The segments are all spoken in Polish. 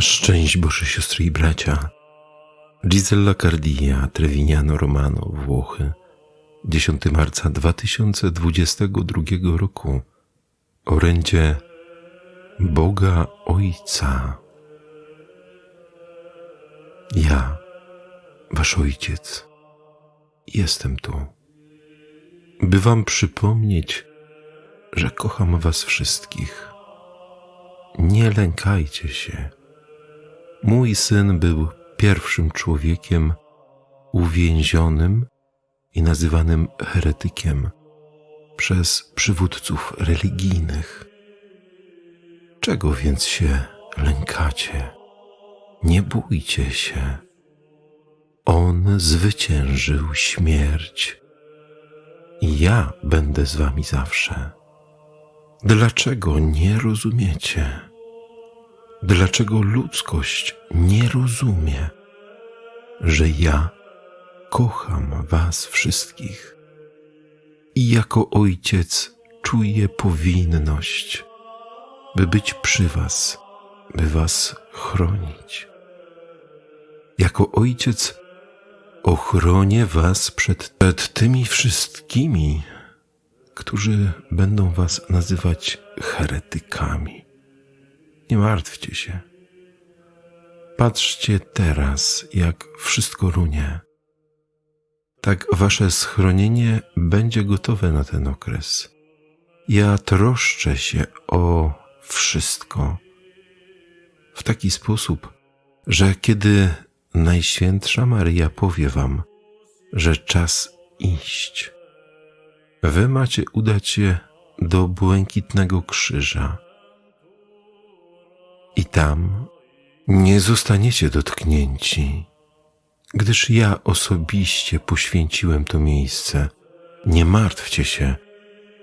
Szczęść Boże, siostry i bracia. Gisella Cardia, Trevignano Romano, Włochy. 10 marca 2022 roku. Orędzie Boga Ojca. Ja, Wasz Ojciec, jestem tu, by Wam przypomnieć, że kocham Was wszystkich. Nie lękajcie się. Mój syn był pierwszym człowiekiem uwięzionym i nazywanym heretykiem przez przywódców religijnych. Czego więc się lękacie? Nie bójcie się. On zwyciężył śmierć. I ja będę z wami zawsze. Dlaczego nie rozumiecie? Dlaczego ludzkość nie rozumie, że ja kocham Was wszystkich i jako ojciec czuję powinność, by być przy Was, by Was chronić. Jako ojciec ochronię Was przed, przed tymi wszystkimi, którzy będą Was nazywać heretykami nie martwcie się. Patrzcie teraz, jak wszystko runie. Tak wasze schronienie będzie gotowe na ten okres. Ja troszczę się o wszystko w taki sposób, że kiedy Najświętsza Maryja powie wam, że czas iść, wy macie udać się do błękitnego krzyża i tam nie zostaniecie dotknięci, gdyż ja osobiście poświęciłem to miejsce. Nie martwcie się,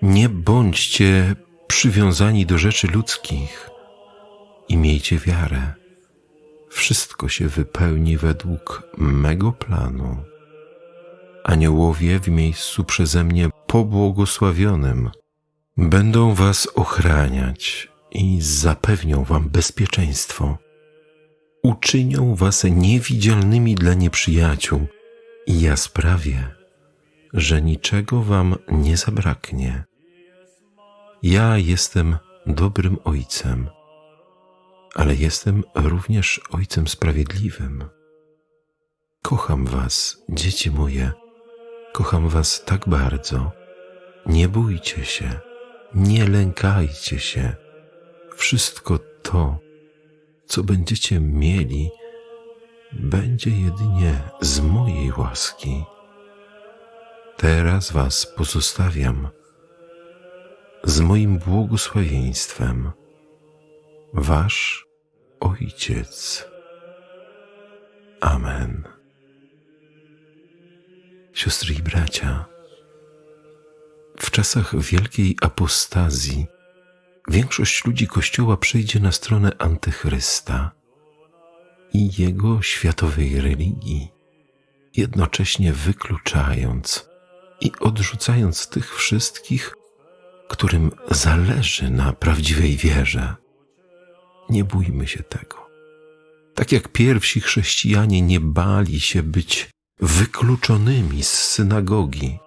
nie bądźcie przywiązani do rzeczy ludzkich i miejcie wiarę. Wszystko się wypełni według mego planu. Aniołowie w miejscu przeze mnie pobłogosławionym będą was ochraniać i zapewnią wam bezpieczeństwo. Uczynią was niewidzialnymi dla nieprzyjaciół i ja sprawię, że niczego wam nie zabraknie. Ja jestem dobrym ojcem, ale jestem również ojcem sprawiedliwym. Kocham was, dzieci moje, kocham was tak bardzo. Nie bójcie się, nie lękajcie się wszystko to, co będziecie mieli, będzie jedynie z mojej łaski. Teraz Was pozostawiam z moim błogosławieństwem. Wasz Ojciec. Amen. Siostry i bracia, w czasach wielkiej apostazji większość ludzi Kościoła przejdzie na stronę antychrysta i jego światowej religii, jednocześnie wykluczając i odrzucając tych wszystkich, którym zależy na prawdziwej wierze. Nie bójmy się tego. Tak jak pierwsi chrześcijanie nie bali się być wykluczonymi z synagogi,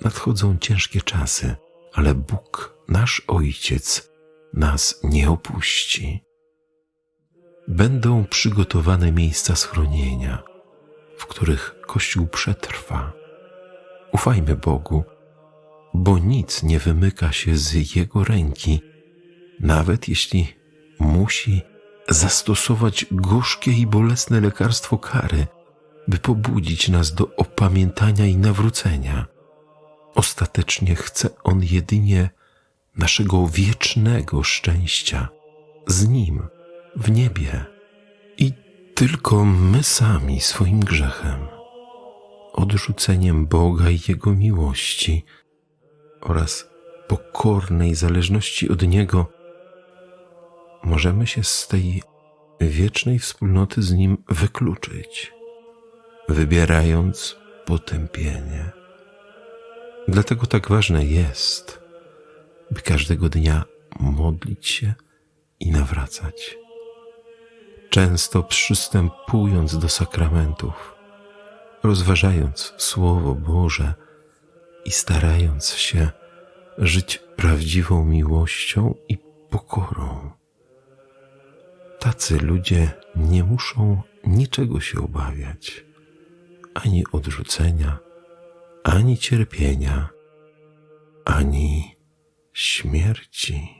nadchodzą ciężkie czasy, ale Bóg nasz Ojciec nas nie opuści. Będą przygotowane miejsca schronienia, w których Kościół przetrwa. Ufajmy Bogu, bo nic nie wymyka się z Jego ręki, nawet jeśli musi zastosować gorzkie i bolesne lekarstwo kary, by pobudzić nas do opamiętania i nawrócenia. Ostatecznie chce On jedynie naszego wiecznego szczęścia z Nim w niebie. I tylko my sami swoim grzechem, odrzuceniem Boga i Jego miłości oraz pokornej zależności od Niego, możemy się z tej wiecznej wspólnoty z Nim wykluczyć, wybierając potępienie. Dlatego tak ważne jest, by każdego dnia modlić się i nawracać. często przystępując do sakramentów, rozważając Słowo Boże i starając się żyć prawdziwą miłością i pokorą. Tacy ludzie nie muszą niczego się obawiać, ani odrzucenia, ani cierpienia, ani śmierci.